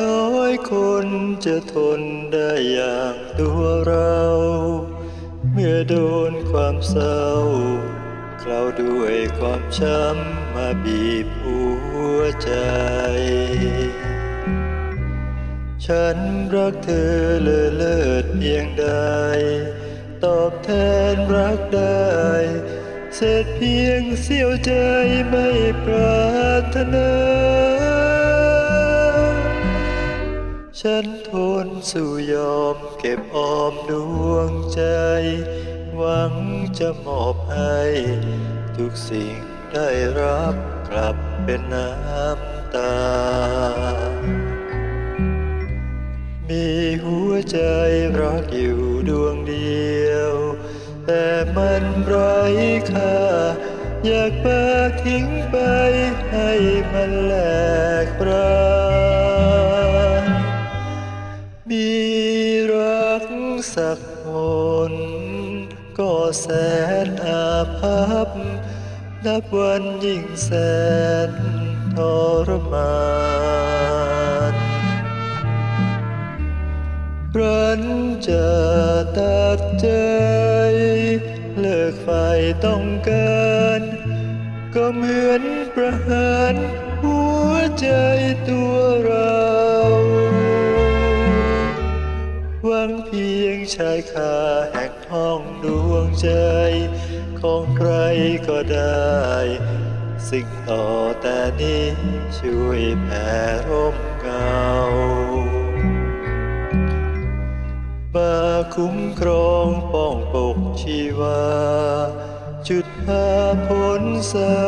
น้อยคนจะทนได้อย่างตัวเรา เมื่อโดนความเศร้าเคล้าด้วยความช้ำมาบีบหัวใจ ฉันรักเธอเลิศเลิศเพียงใด ตอบแทนรักได้เศษเพียงเสี้ยวใจไม่ปรารถนา ฉันทนสู่ยอมเก็บออมดวงใจ หวังจะมอบให้ ทุกสิ่งได้รับกลับเป็นน้ำตา มีหัวใจรักอยู่ดวงเดียว แต่มันไร้ค่า อยากปาทิ้งไปให้มันแหลกรา สักคนก็แสนอาภัพ นับวันยิ่งแสนทรมานรันจะตัดใจ เลิกไฟต้องการ ก็เหมือนประหารหัวใจตัวเรา หวังเพีย ชายคาแห่งห้องดวงใจ ของใครก็ได้ สิ่งต่อแต่นี้ช่วยแผ่ร่มเงามาคุ้มครองป้องปกชีวา จุดพาพ้นเศร้า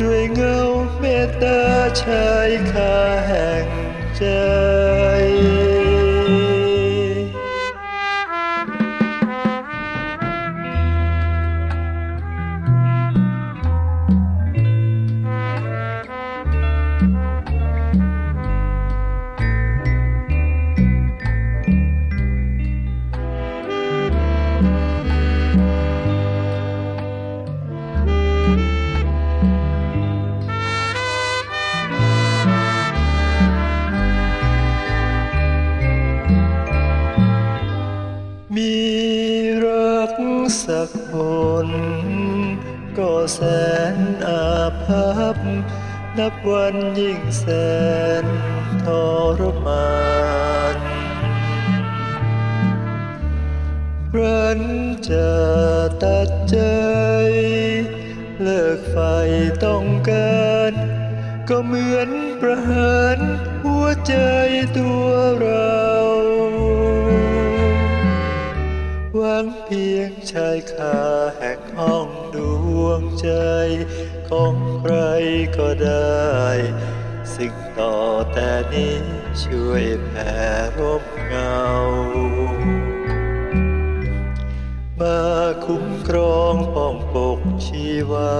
ด้วยเงาเมตตาชายคาแห่งใจ มีรักสักคนก็แสนอาภัพ นับวันยิ่งแสนทรมานรันจะตัดใจ เลิกไฟต้องการ ก็เหมือนประหารหัวใจตัวเรา หวังเพียงชายคาแห่งห้องดวงใจ ของใครก็ได้ สิ่งต่อแต่นี้ช่วยแผ่ร่มเงา มาคุ้มครองป้องปกชีวา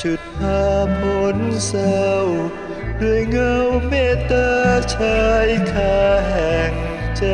ชุดพาพ้นเศร้าด้วยเงาเมตตาชายคาแห่งใจ